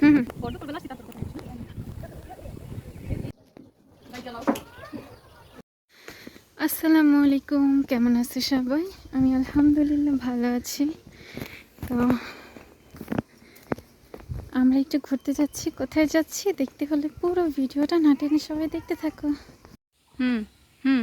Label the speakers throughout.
Speaker 1: হুম। আসসালামু আলাইকুম, কেমন আছে সবাই? আমি আলহামদুলিল্লাহ ভালো আছি। তো আমরা একটু ঘুরতে যাচ্ছি, কোথায় যাচ্ছি? দেখতে হলে পুরো ভিডিওটা না টেনে সবাই দেখতে থাকো। হুম হুম।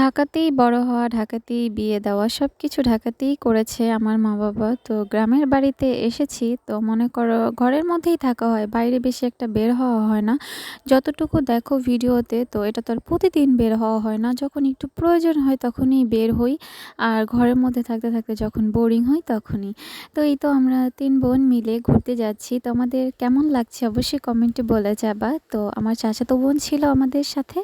Speaker 1: ঢাকাতেই বড় হওয়া, ঢাকাতেই বিয়ে দেওয়া সব কিছু ঢাকাতেই করেছে আমার মা বাবা তো গ্রামের বাড়িতে এসেছি, তো মনে করো ঘরের মধ্যেই থাকা হয়, বাইরে বেশি একটা বের হওয়া হয় না। যতটুকু দেখো ভিডিওতে, তো এটা তো আর প্রতিদিন বের হওয়া হয় না। যখন একটু প্রয়োজন হয় তখনই বের হই, আর ঘরের মধ্যে থাকতে থাকতে যখন বোরিং হয় তখনই। তো এই তো আমরা তিন বোন মিলে ঘুরতে যাচ্ছি। তো আমাদের কেমন লাগছে অবশ্যই কমেন্টে বলে যাবা। তো আমার চাচাতো বোন ছিল আমাদের সাথে।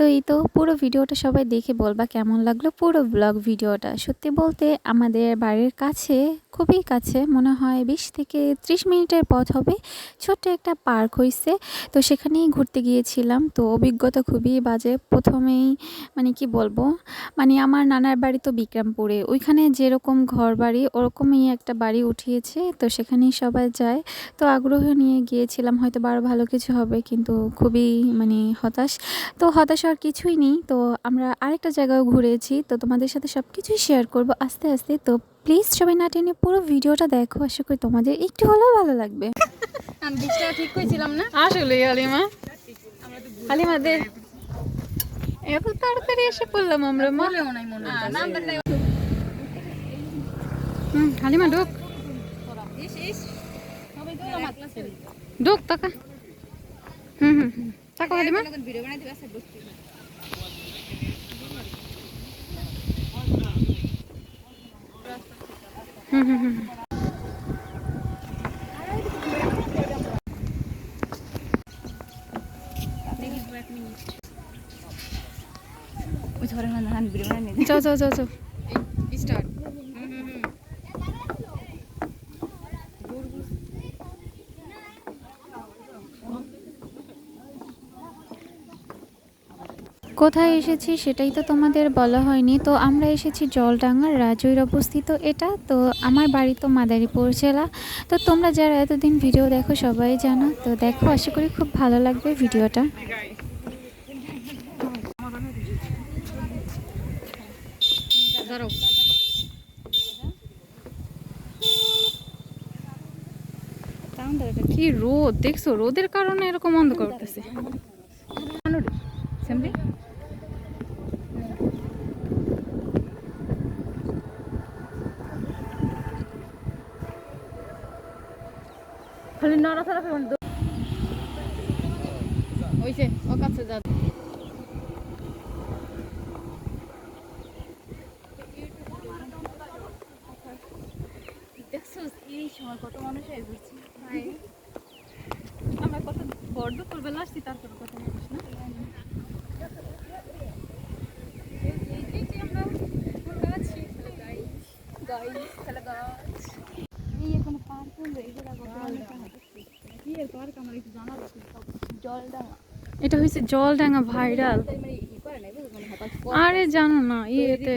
Speaker 1: তো এই তো পুরো ভিডিওটা সবাই দেখে বলবা কেমন লাগল পুরো ব্লগ ভিডিওটা। সত্যি বলতে আমাদের বাড়ির কাছে, খুবই কাছে, মনে হয় বিশ থেকে ত্রিশ মিনিটের পথ হবে। ছোট্ট একটা পার্ক হয়েছে তো সেখানেই ঘুরতে গিয়েছিলাম। তো অভিজ্ঞতা খুবই বাজে। প্রথমেই মানে কি বলব মানে আমার নানার বাড়ি তো বিক্রমপুরে। ওইখানে যেরকম ঘর বাড়ি ওরকমই একটা বাড়ি উঠিয়েছে, তো সেখানেই সবাই যায়। তো আগ্রহ নিয়ে গিয়েছিলাম, হয়তো আরও ভালো কিছু হবে, কিন্তু খুবই মানে হতাশ। তো হতাশ আর কিছুই নেই। তো আমরা আরেকটা জায়গায় ঘুরেছি। তো তোমাদের সাথে সব কিছুই শেয়ার করব আস্তে আস্তে। তো প্লিজ সবাই না টেনে পুরো ভিডিওটা দেখো। আশা করি তোমাদের একটু হলেও ভালো লাগবে।
Speaker 2: আমি বিশটা ঠিক কইছিলাম না?
Speaker 1: আসলে হালিমা। হালিমা এত তাড়াতাড়ি এসে পড়লাম আমরা মা।
Speaker 2: নাই মনে হয়
Speaker 1: হুম হালিমা ঢোক।
Speaker 2: ইস ইস সবাই তো আমার ক্লাসে
Speaker 1: ঢোক টাকা হুম হুম হুম। তাকো হালিমা।
Speaker 2: ভিডিও বানাই দিবা স্যার বসছি
Speaker 1: হুম হুম হুম
Speaker 2: ওই ধরে না আমি ভিডিও বানাই
Speaker 1: যাও যাও যাও যাও। কোথায় এসেছি সেটাই তো তোমাদের বলা হয়নি। তো আমরা এসেছি জলডাঙ্গার রাজৈর অবস্থিত এটা। তো আমার বাড়ি তো মাদারীপুর জেলা। তো তোমরা যারা এতদিন ভিডিও দেখো সবাই জানো। তো দেখো আশা করি খুব ভালো লাগবে ভিডিওটা। কি রোদ দেখছ? রোদের কারণে এরকম অন্ধকার করতেছে
Speaker 2: খালি নড়াচড়া করুন ওইছে ও কাছে যা। এই সময় কত মানুষ হয়ে ঘুরছে
Speaker 1: আমরা কত বড্ড করবে আসছি তারপর কথা বলিস না।
Speaker 2: এই এখন পার্ক হলো এগুলা কি এর পার্ক আমার একটু জানা জলটা
Speaker 1: এটা হয়েছে জলডাঙ্গা ভাইরাল। আরে জানো না, ইয়েতে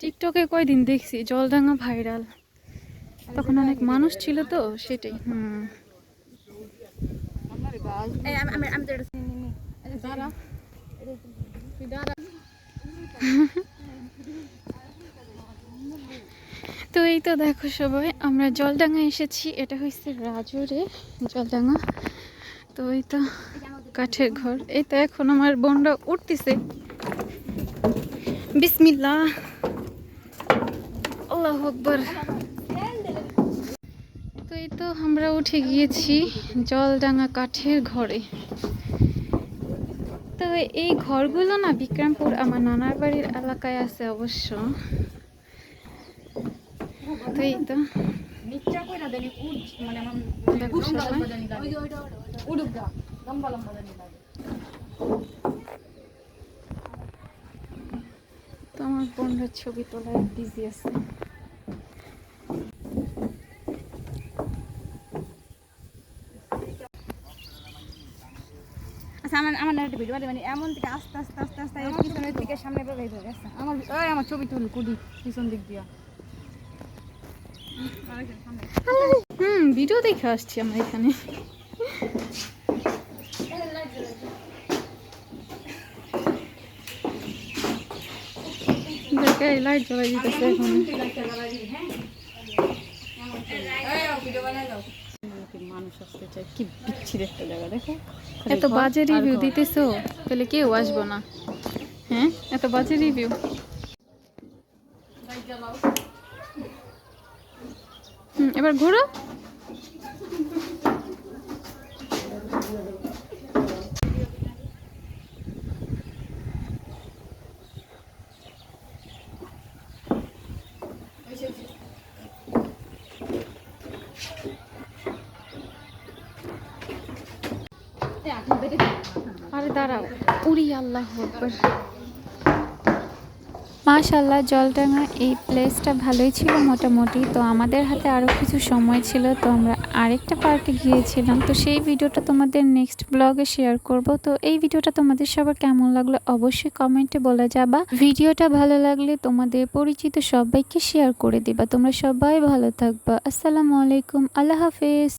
Speaker 1: টিকটকে কয়দিন দেখছি, জলডাঙ্গা ভাইরাল। তখন অনেক মানুষ ছিল তো, সেটাই, হুম।
Speaker 2: তো
Speaker 1: এই তো দেখো সবাই, আমরা জলডাঙ্গা এসেছি, এটা হচ্ছে রাজুরে জলডাঙ্গা। তো এই তো কাঠের ঘর। এই তো এখন আমার বোনরা উঠতেছে। বিসমিল্লা আল্লাহ আকবর। তো এই তো আমরা উঠে গিয়েছি জলডাঙ্গা কাঠের ঘরে। তো এই ঘরগুলো না বিক্রমপুর আমার নানার বাড়ির এলাকায় আছে অবশ্য। তো এই তো
Speaker 2: মানে আমার
Speaker 1: দেখো সবাই
Speaker 2: ওই যে ওইটা উডুগা লম্বা লম্বা জানি লাগে।
Speaker 1: তো আমার বোনরা ছবি তোলায় বিজি আছে।
Speaker 2: আচ্ছা আমার আমার একটা ভিডিও মানে এমন থেকে আস্তে আস্তে আস্তে আস্তে পিছনের দিকে সামনে গেছে। আমার ওই আমার ছবি তুল কুডি পিছন দিক দিয়া।
Speaker 1: হুম ভিডিও দেখে আসছি আমরা এখানে। দেখে লাইট জ্বালাই দিতেছে এখন।
Speaker 2: মানুষ আসতে চায় কি বিচ্ছির একটা জায়গা দেখো।
Speaker 1: এত বাজে রিভিউ দিতেছো তাহলে কেউ আসব না। হ্যাঁ এত বাজে রিভিউ এবার ঘোরো। আরে দাঁড়াও। উড়ি আল্লাহ মাশাল্লাহ জলডাঙ্গা এই প্লেসটা ভালোই ছিল মোটামুটি। তো আমাদের হাতে আরও কিছু সময় ছিল, তো আমরা আরেকটা পার্কে গিয়েছিলাম। তো সেই ভিডিওটা তোমাদের নেক্সট ব্লগে শেয়ার করব। তো এই ভিডিওটা তোমাদের সবার কেমন লাগল অবশ্যই কমেন্টে বলে যাবা। ভিডিওটা ভালো লাগলে তোমাদের পরিচিত সবাইকে শেয়ার করে দিবা। তোমরা সবাই ভালো থাকবা। আসসালামু আলাইকুম, আল্লাহ হাফেজ।